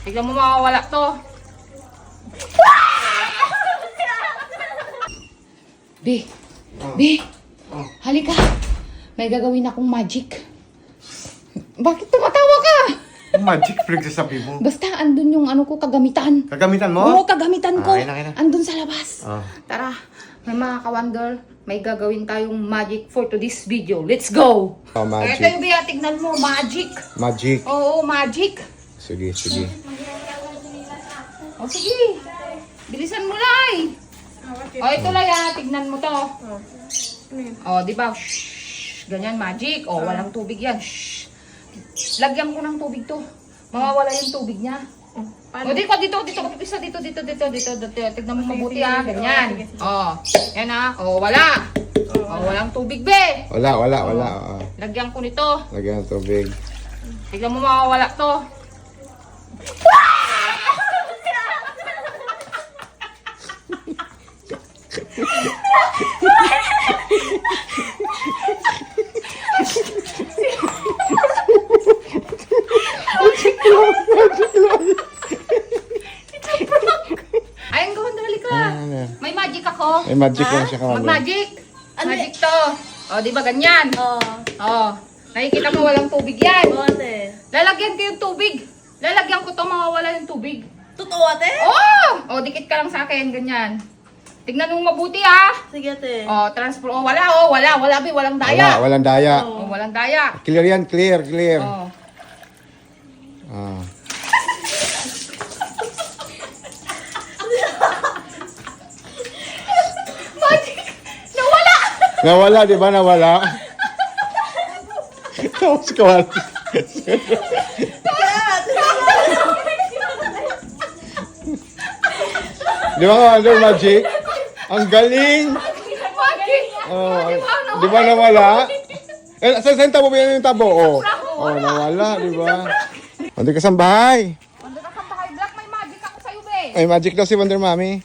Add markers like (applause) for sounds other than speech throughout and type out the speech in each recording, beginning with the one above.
Tignan mo makawala to. Be, Oh. Be, Oh. halika. May gagawin akong magic. Bakit tumatawa ka? Magic freak sasabi mo. Basta andun yung ano ko kagamitan. Kagamitan mo? Oo, kagamitan ko. Ah, ayun na, ayun na. Andun sa labas. Ah. Tara, may mga ka-wonder, may gagawin tayong magic for to this video. Let's go! Oh, Ito magic. yung Bea, tignan mo, magic. Magic. Oo, magic. Sige, sige. O sige, bilisan mo lang. O ito lang ah, tignan mo to. O, di ba? Shhh, ganyan, magic. O, walang tubig yan. Shhh. Lagyan ko ng tubig to. Mawawala yung tubig niya. O, dito, dito, dito, isa dito, dito, dito, dito, dito. Tignan mo mabuti ah, ganyan. O, yan ah. O, wala. O, walang tubig, be. Wala, wala, wala. Oo. Lagyan ko nito. Lagyan ng tubig. Tignan mo mawawala to. Ayun, gawin dali ka. Ano? May magic ako. May magic lang siya kawan. Mag-magic. Magic to. O, di ba ganyan? Oo. O, nakikita mo walang tubig yan. Oo, ate. Lalagyan ko yung tubig. Lalagyan ko to, mawawala yung tubig. Totoo, ate? Oh! O, dikit ka lang sa akin, ganyan. Tignan mo mabuti ha. Sige, ate. O, transfer. O, wala, o, wala, wala, be, walang Wala, daya. walang daya. O, walang daya. Clear yan, clear, clear. O. Ah. Magic! Nawala! Nawala, di ba? Nawala. (laughs) Tapos kawan. Di ba Commander Magic? Ang galing! Oh, di ba nawala? Eh, sa saan tabo ba yan yung tabo? Oh, oh nawala, di ba? Hindi ka sa bahay. Ano ka sa bahay, Black? May magic ako sa'yo, be. Ay, magic daw si Wonder Mommy.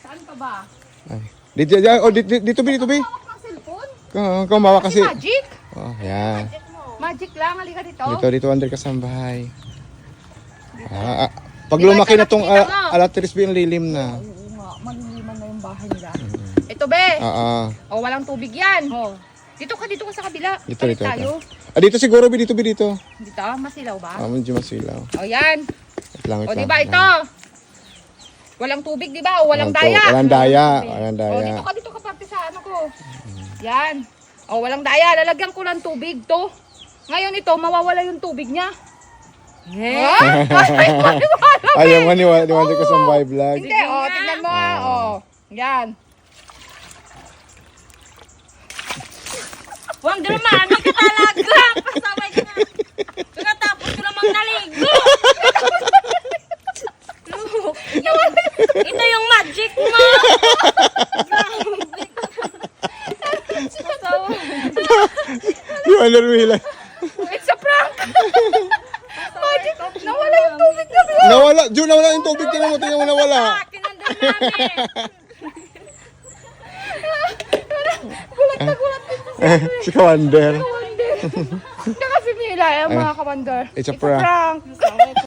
Saan ka ba? Ay. Dito, dito, oh, dito, dito, dito, dito. Hawak ng cellphone? Oh, kumawa kasi. Magic? Oh, yan. Magic lang, halika dito. Dito, dito, Wonder ka sa bahay. Ah, ah, pag lumaki ito na tong uh, alatris yung lilim na. Oo nga, maliliman na yung bahay nila. Ito, be. Ah, ah. O, walang tubig yan. O. Dito ka, dito ka sa kabila. Dito, Palit dito, tayo. dito. Ah, dito siguro, bi, dito, bi, dito. Dito, masilaw ba? Ah, medyo masilaw. O, yan. Wait lang, wait O, lang, di ba ito? lang. Walang tubig, di ba? O, walang Walang daya. Walang daya. Walang O, daya. dito ka, dito ka parte sa ano ko. Yan. O, walang daya. Lalagyan ko lang tubig to. Ngayon ito, mawawala yung tubig niya. Eh? Ayaw (laughs) mo, niwala, niwala ka sa bahay vlog. Hindi, o, tingnan mo ah. O, yan. Wonder Man, ka talaga! Pasaway ka na. Pagkatapos ko namang naligo. Look, Ito yung magic mo. Pasaway. Di ba? It's a prank! Magic! Nawala yung tubig na bro! Nawala, Jun, nawala yung tubig. Tingnan mo, tingnan mo, nawala. Kinandar namin. Gulat na gulat din si Kawander. Kawander. Tsaka si Mila, yung mga kawander. It's a prank.